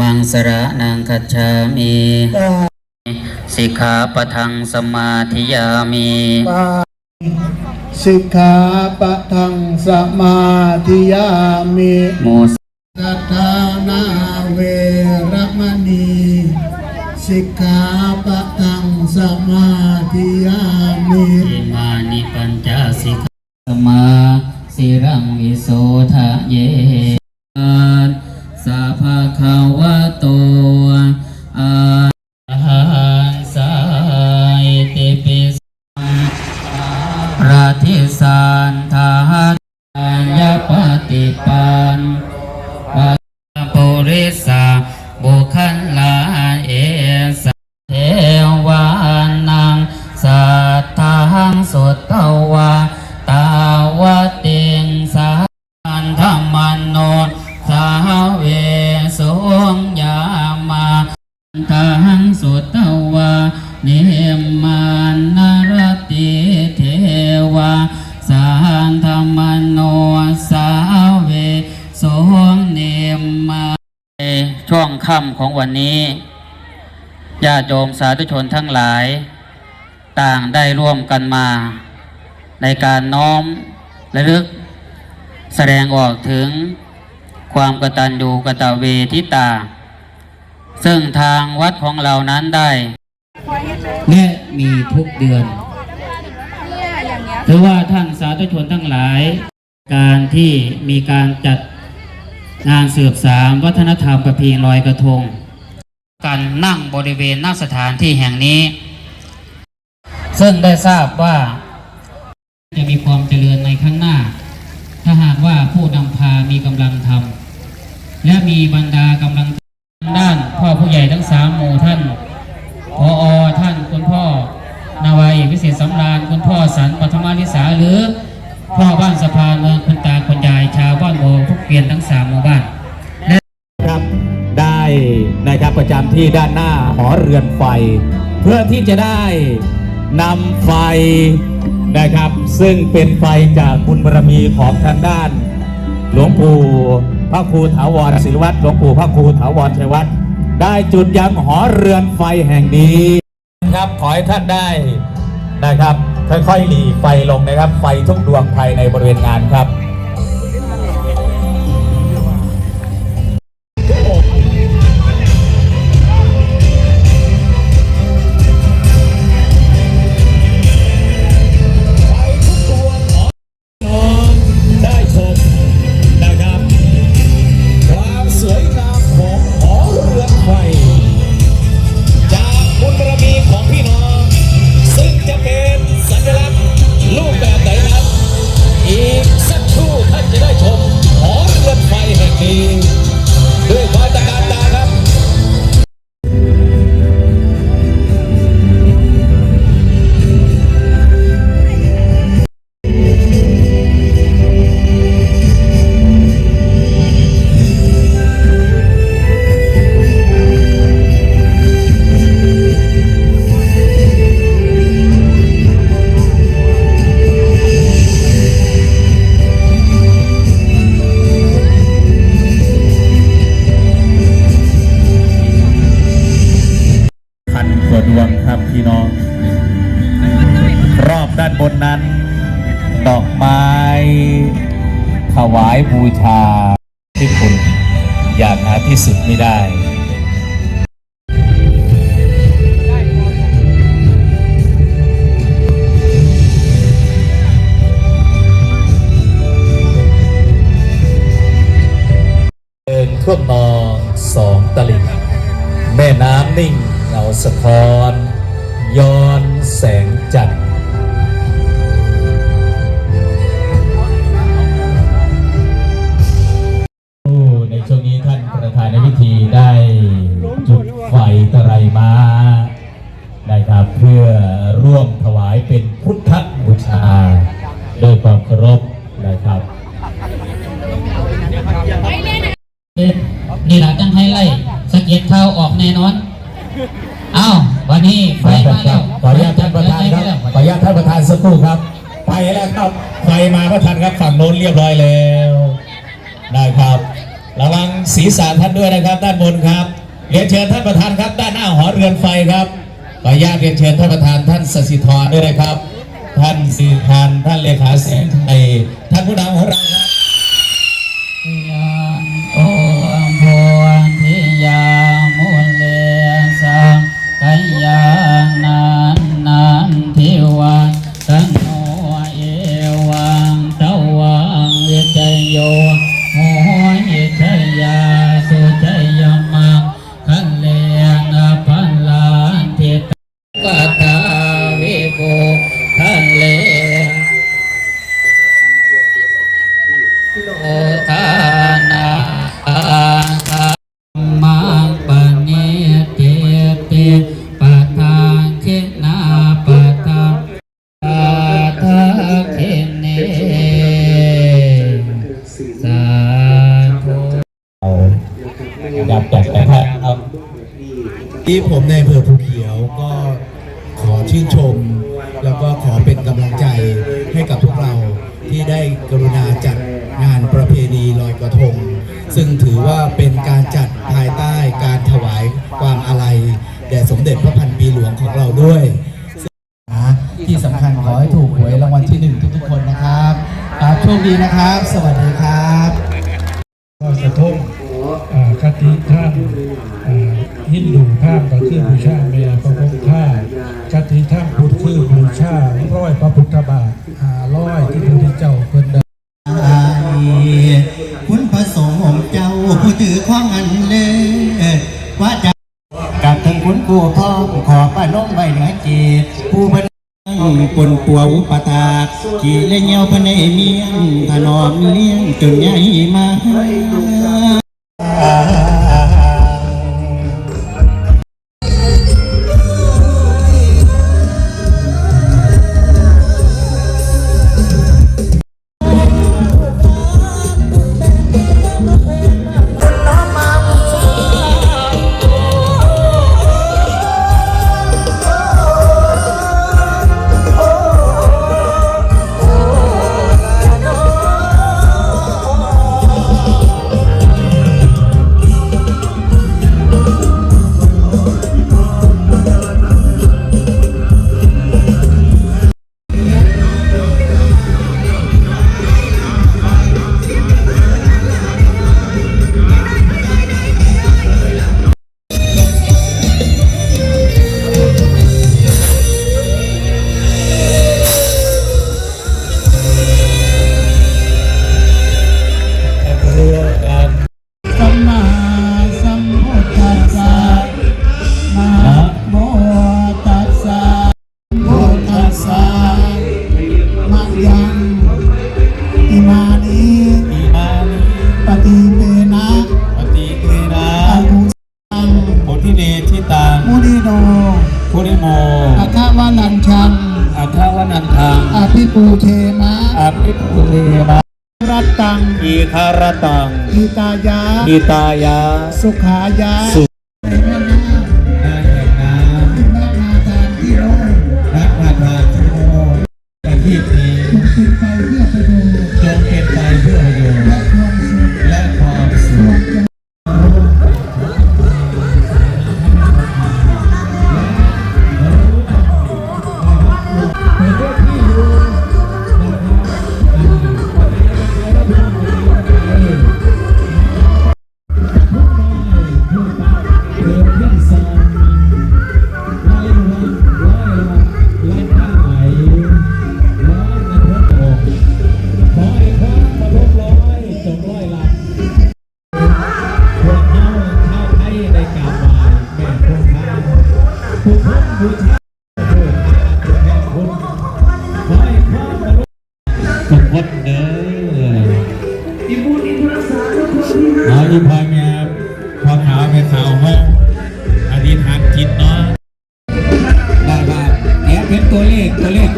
มังสระนังคัจฉามิสิกขาปะทังสมาธิยามิปาสิกขาปะทังสมาธิยามิโมสสัทธานาเวรมณีสิกขาปะทังสมาธิยามิอิมานิปัญจสิกขาสมาสิรังวิโสทะเย ราธิสานทาหันยปฏิปันปุริสาบุคันลาเอสเทวานังสัทธังสุตตวาตาวติงสาันธรรมโน ช่วงค่ำของวันนี้ญาติโยมสาธุชนทั้งหลาย ต่างได้ร่วมกันมา ในการน้อมระลึก แสดงออกถึงความกตัญญูกตเวทิตา ซึ่งทางวัดของเรานั้นได้ และมีทุกเดือนถือว่าท่านสาธุชนทั้งหลาย การที่มีการจัด งานสืบสารวัฒนธรรมประเพณีลอยกระทง การนั่งบริเวณหน้าสถานที่แห่งนี้ ซึ่งได้ทราบว่าจะมีความเจริญในข้างหน้า ถ้าหากว่าผู้นำพามีกำลังทำและมีบรรดากำลัง ประจำที่ด้านหน้าหอเรือนไฟ เพื่อที่จะได้นำไฟนะครับ ซึ่งเป็นไฟจากบุญบารมีของทางด้าน หลวงปู่พระครูถาวรศิลวัตรหลวงปู่พระครูถาวรชัยวัฒน์ได้จุดยังหอเรือนไฟแห่งนี้ครับขอให้ท่านได้นะครับ ค่อยๆหลีไฟลงนะครับ ไฟทุกดวงภายในบริเวณงานครับ บนนั้น ดอกไม้ ถวายบูชาที่คุณอยากหาที่สุดไม่ได้เดินท่วมนองสองตลิ่งแม่น้ำนิ่งเงาสะท้อน ย้อนแสงจันทร์ ด้วยความเคารพนะครับนี่แหละจังไฮไลท์สะเก็ตเท้าออกแน่นอน เอ้าวันนี้ไฟมาแล้วขออนุญาตท่านประธานครับขออนุญาตท่านประธานสักครู่ครับไปแล้วครับไฟมาประธานครับฝั่งโน้นเรียบร้อยแล้วได้ครับ ระวังศีรษะท่านด้วยนะครับ ด้านบนครับเรียนเชิญท่านประธานครับ ด้านหน้าหอเรือนไฟครับขออนุญาตเรียนเชิญท่านประธานท่านสสิธรด้วยนะครับ ท่านสีทานท่านเลขาแสงไทยท่านผู้นำของเราครับยังโอมโพธิยา ที่ผมในอำเภอภูเขียวก็ขอชื่นชม แล้วก็ขอเป็นกำลังใจให้กับพวกเราที่ได้กรุณาจัดงานประเพณีลอยกระทง ซึ่งถือว่าเป็นการจัดภายใต้การถวายความอาลัยแด่สมเด็จพระพันปีหลวงของเราด้วย ที่สำคัญขอให้ถูกหวยรางวัลที่หนึ่งทุกๆคนนะครับครับโชคดีนะครับ สวัสดีครับลอยกระทง ท่านก็คือบูชาเมียพระพุทธท่าคติท่านพุทธคือบูชาร้อยพระพุทธบาทหาร้อยที่พระพุทธเจ้าเพิ่นได้คุณพระสงฆ์องค์เจ้าผู้ถือข้องอันเลิศว่าจะกับถึงคุณกูพ่องขอป้าน้องใบเหนือเจตผู้บันปนปัวอุปตาขี่เล่นเยาพในเมียงถนอมเลี้ยงจนใหญ่มา ตตัง อีคารตัง อิตายะอีตายาสุขายะ ทุกคนเด้ออีบุญอินทรสารทุกคนที่ห้าอีพอยแม่พอขาวไปขาวห้องอธิษฐานจิตเนาะได้ว่าแอบเป็นตัวเลขตัวเลข